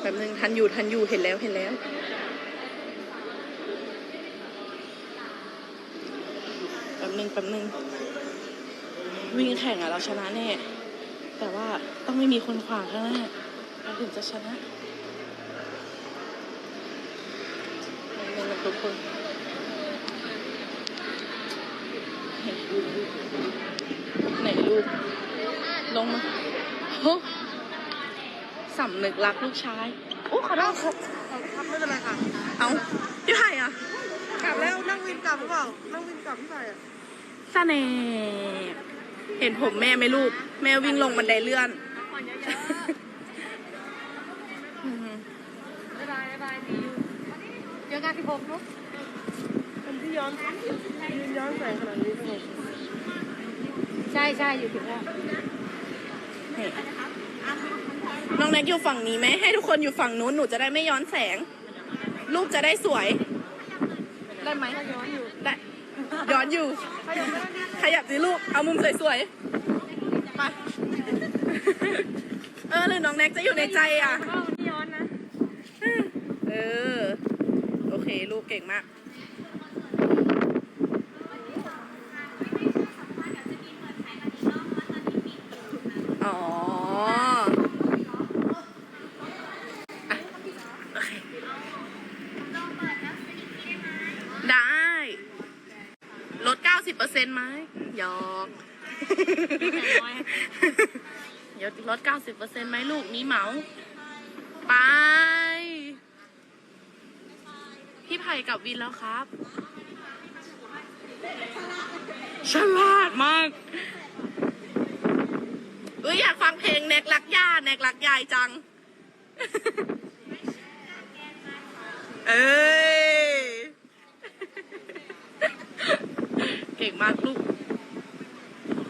แป๊บนึงทันอยู่ทันอยู่เห็นแล้วเห็นแล้วแป๊บนึงแป๊บนึงวิ่งแข่งอะเราชนะแน่แต่ว่าต้องไม่มีคนขวางข้างหน้าเราถึงจะชนะแป๊บนึงนะทุกคนเห็นไหนลูกลงมาโอ้ สำนึกรักลูกชาย โอ้ขอโทษครับครับไม่เป็นไรค่ะ เอาพี่ไผ่อะกลับแล้วนั่งวินกลับหรือเปล่านั่งวินกลับพี่ไผ่อะสเน่ห์เห็นผมแม่ไหมลูก แม่วิ่งลงบันไดเลื่อนอืมบ๊ายบายบ๊ายบายดีอยู่เจอกันที่ผมเนาะคนที่ย้อนยืนย้อนแสงขนาดนี้เป็นไงใช่ใช่อยู่ถึงแล้วนี่ น้องแน็กอยู่ฝั่งนี้ไหมให้ทุกคนอยู่ฝั่งนู้นหนูจะได้ไม่ย้อนแสงลูกจะได้สวย ได้ไหมย้อนอยู่ได้ย้อนอยู่ ขยับสิลูก เอามุมสวยๆไปเออหรือน้องแน็กจะอยู่ในใจอะก็นี่ย้อนนะ เออ โอเค ลูกเก่งมาก อ๋ออะโอเคได้ ลด90%ไหมหยอกเดี๋ยวลด90%ไหมลูกนี้เหมา ไป พี่ไผ่กับวินแล้วครับฉลาดมากเอ้ยอยากฟังเพลงแนกรักย่าแนกรักยายจัง เอ้ย เก่งมากลูก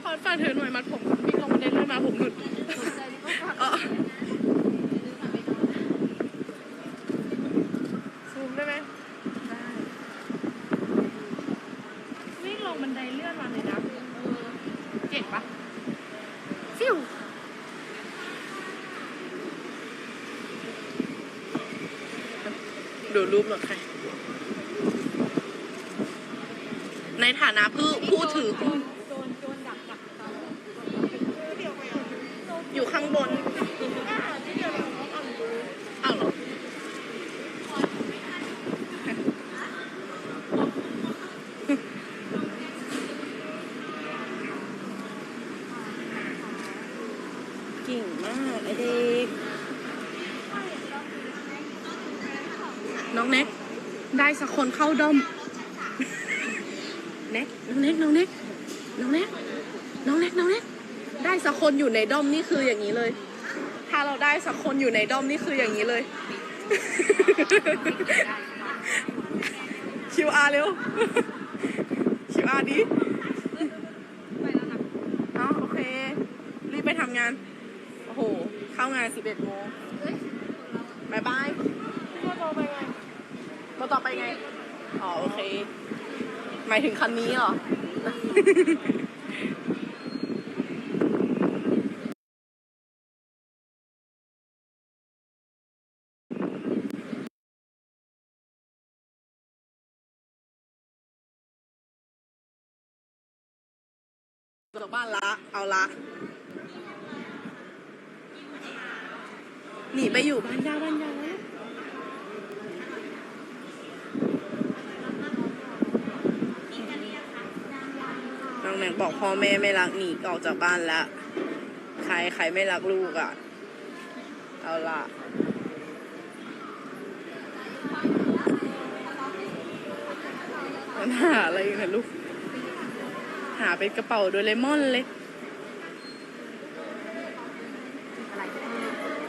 ขอฝากเธอหน่อยมัดผมวิ่งลงบันไดเลื่อนมาผมหลุดเออซูมได้ไหมได้วิ่งลงบันไดเลื่อนมาเลยนะเจ๋งปะฟิวดูรูปหน่อยใคร ในฐานะผู้ผู้ถือหุ้นโจรโจรดักดักตามอยู่ข้างบนอ้าหรอเก่งมากไอเด็กน้องเน็กได้สักคนเข้าด้อม เน็กน้องเน็กน้องเน็กน้องเน็กน้องเน็กน้องเน็กได้สักคนอยู่ในด้อมนี่คืออย่างนี้เลย ถ้าเราได้สักคนอยู่ในด้อมนี่คืออย่างนี้เลย QR เร็ว QR ดิไปแล้วนะอ๋อโอเค รีบไปทำงาน โอ้โห เข้างาน 11โมงบายบายพี่ว่าโทรไปไงมาต่อไปไง อ๋อ โอเค หมายถึงคันนี้เหรอ จากบ้านละเอาละหนีไปอยู่บ้านยาบ้านยา แล้วน้องแม็กบอกพ่อแม่ไม่รักหนีออกจากบ้านแล้วใครใครไม่รักลูกอะ่ะ เอาละมันหาอะไรอยู่นะลูก หาเป็นกระเป๋าโดเรมอนเลย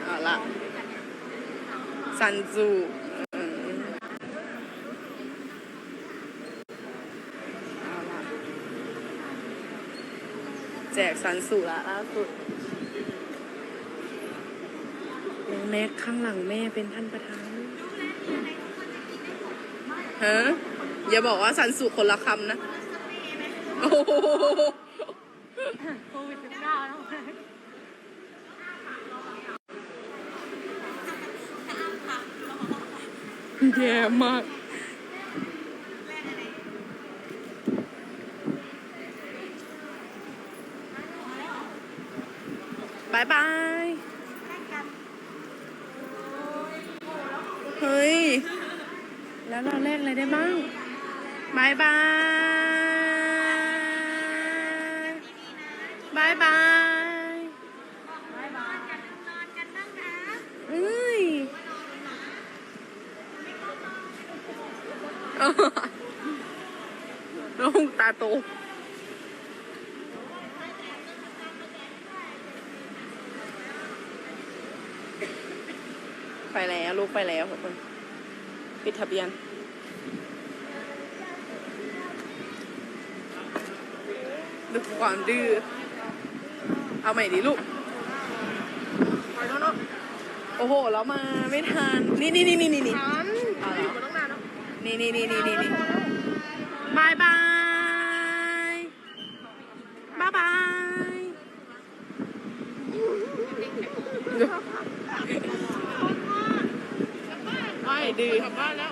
เอาละซันจูอืมเอาละแจกซันสูละล่าสุดน้องแม็กข้างหลังแม่เป็นท่านประธานฮะอย่าบอกว่าซันสูคนละคำนะ โอ้โหโควิดสิบเก้าแล้วแย่มากายบาย เฮ้ย แล้วเราแลกอะไรได้บ้างบายบาย บายบายเอ้ยน้องตาโต ไปแล้วลูกไปแล้วทุกคนปิดทะเบียน ดูความดื้อเอาใหม่ดิลูกโอ้โหแล้วมาไม่ทันนี่นี่นี่นี่นี่นี่ฉันเอาเหรออยู่มาตั้งนานแล้วนี่นี่นี่นี่นี่นี่บายบาย บายบาย ไ